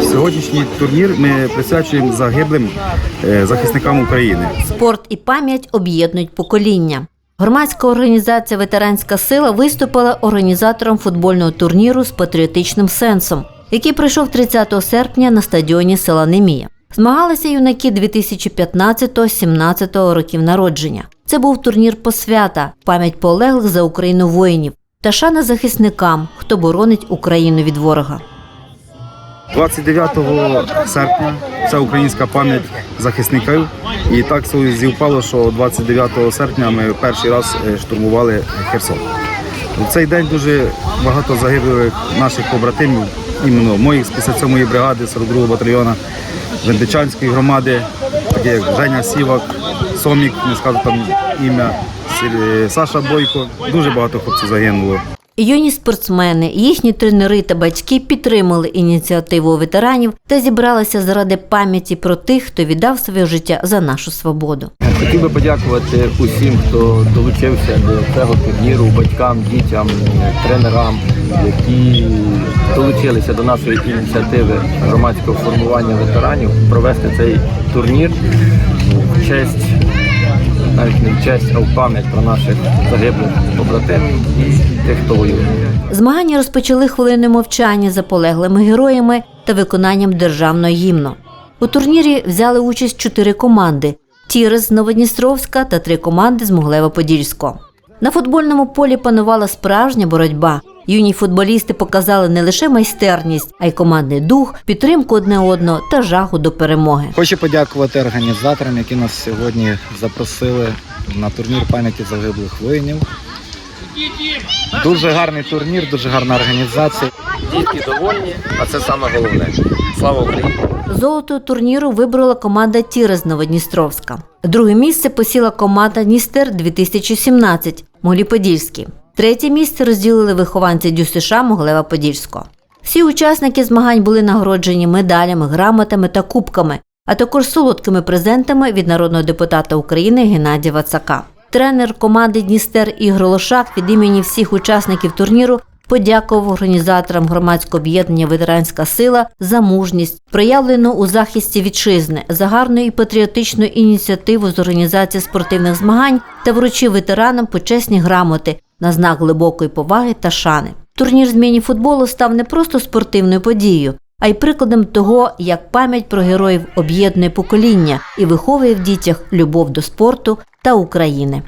Сьогоднішній турнір ми присвячуємо загиблим е, захисникам України. Спорт і пам'ять об'єднують покоління. Громадська організація Ветеранська сила виступила організатором футбольного турніру з патріотичним сенсом, який пройшов 30 серпня на стадіоні села Немія. Змагалися юнаки 2015-17 років народження. Це був турнір посвята, пам'ять полеглих за Україну воїнів та шана захисникам, хто боронить Україну від ворога. 29 серпня вся українська пам'ять захисників. І так зівпало, що 29 серпня ми перший раз е, штурмували Херсон. В цей день дуже багато загиблих наших побратимів, іменно моїх з 57-ї бригади, 42-го батальйону, Вендичанської громади, такі як Женя Сівак, Сомік, не скажу там ім'я, Саша Бойко. Дуже багато хлопців загинуло. Юні спортсмени, їхні тренери та батьки підтримали ініціативу ветеранів та зібралися заради пам'яті про тих, хто віддав своє життя за нашу свободу. Хотів би подякувати усім, хто долучився до цього турніру, батькам, дітям, тренерам, які долучилися до нашої ініціативи громадського формування ветеранів провести цей турнір в честь, навіть не в честь, а в пам'ять про наших загиблих побратимів і тих, хто воює. Змагання розпочали хвилини мовчання за полеглими героями та виконанням державного гімну. У турнірі взяли участь чотири команди: Тірес з Новодністровська та три команди з Могилева-Подільського. На футбольному полі панувала справжня боротьба. Юні футболісти показали не лише майстерність, а й командний дух, підтримку одне одного та жагу до перемоги. Хочу подякувати організаторам, які нас сьогодні запросили на турнір пам'яті загиблих воїнів. Дуже гарний турнір, дуже гарна організація. Дітки довольні, а це саме головне. Слава Україні! Золото турніру вибрала команда Тіра з Новодністровська. Друге місце посіла команда Дністер 2017 Могилі-Подільський. Третє місце розділили вихованці ДЮСШ Могилева-Подільського. Всі учасники змагань були нагороджені медалями, грамотами та кубками, а також солодкими презентами від народного депутата України Геннадія Вацака. Тренер команди Дністер Ігор Лошак від імені всіх учасників турніру подякував організаторам громадського об'єднання Ветеранська сила за мужність, проявлену у захисті вітчизни, за гарну і патріотичну ініціативу з організації спортивних змагань та вручив ветеранам почесні грамоти на знак глибокої поваги та шани. Турнір з міні-футболу став не просто спортивною подією, а й прикладом того, як пам'ять про героїв об'єднує покоління і виховує в дітях любов до спорту та України.